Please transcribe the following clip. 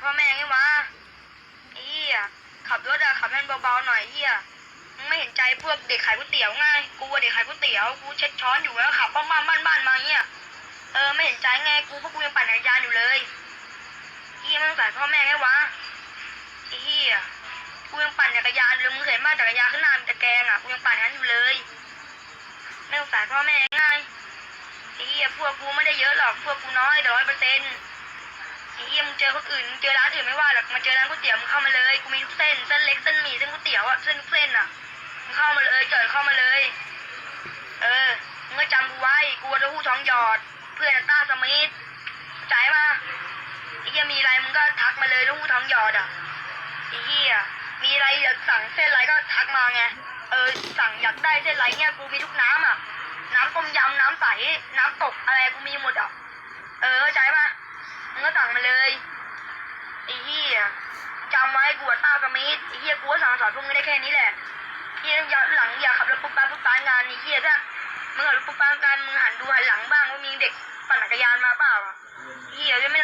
พ่อแม่ไงวะไอ้เหี้ยขับรถอะขับให้มันเบาๆหน่อยเหี้ยมึงไม่เห็นใจพวกเด็กขายก๋วยเตี๋ยวไงกูอะเด็กขายก๋วยเตี๋ยวกูเช็ดช้อนอยู่แล้วขับบ้านบ้านบ้านบ้านมาเงี้ยเออไม่เห็นใจไงกูพวกกูยังปั่นจักรยานอยู่เลยเหี้ยไม่ต้องสายพ่อแม่ไงวะไอ้เหี้ยกูยังปั่นจักรยานเลยมึงเห็นบ้านจักรยานข้างหน้ามันตะแกรงอะกูยังปั่นอย่างนั้นอยู่เลยไม่ต้องสายพ่อแม่ไงไอ้เหี้ยพวกกูไม่ได้เยอะหรอกพวกกูน้อยแต่ร้อยเปอร์เซ็นต์ เหี้ยมึงเจอคนอื่นเจอร้านอื่นไม่ว่าหรอกมาเจอร้านก๋วยเตี๋ยวมึงเข้ามาเลยกูมีทุกเส้นเส้นเล็กเส้นหมี่เส้นก๋วยเตี๋ยวอะเส้นทุกเส้นอะมึงเข้ามาเลยเจอเข้ามาเลย เออมึงก็จำกูไว้กูวัตหูท้องหยอด เพื่อนต้าสมิธเข้าใจปะไอ้เหี้ยมีอะไรมึงก็ทักมาเลยลูกหูท้องหยอดอะไอ้เหี้ยมีอะไรอยากสั่งเส้นอะไรก็ทักมาไงเออสั่งอยากได้เส้นอะไรเนี่ยกูมีทุกน้ำอะน้ำต้มยำน้ำใสน้ำตกอะไรกูมีหมดอะ สั่งมาเลยไอ้เหี้ยจำไว้กูอะต้าสมิธไอ้เหี้ยกูก็สั่งสอนพวกมึงได้แค่นี้แหละเหี้ยอย่าหลังอย่าขับรถปุ๊บปั๊บปุ๊บปั๊บงานไอ้เหี้ยถ้ามึงขับรถปุ๊บปั๊บงานมึงหันดูหันหลังบ้างว่ามีเด็กปั่นจักรยานมาเปล่าอะเหี้ยจะไม่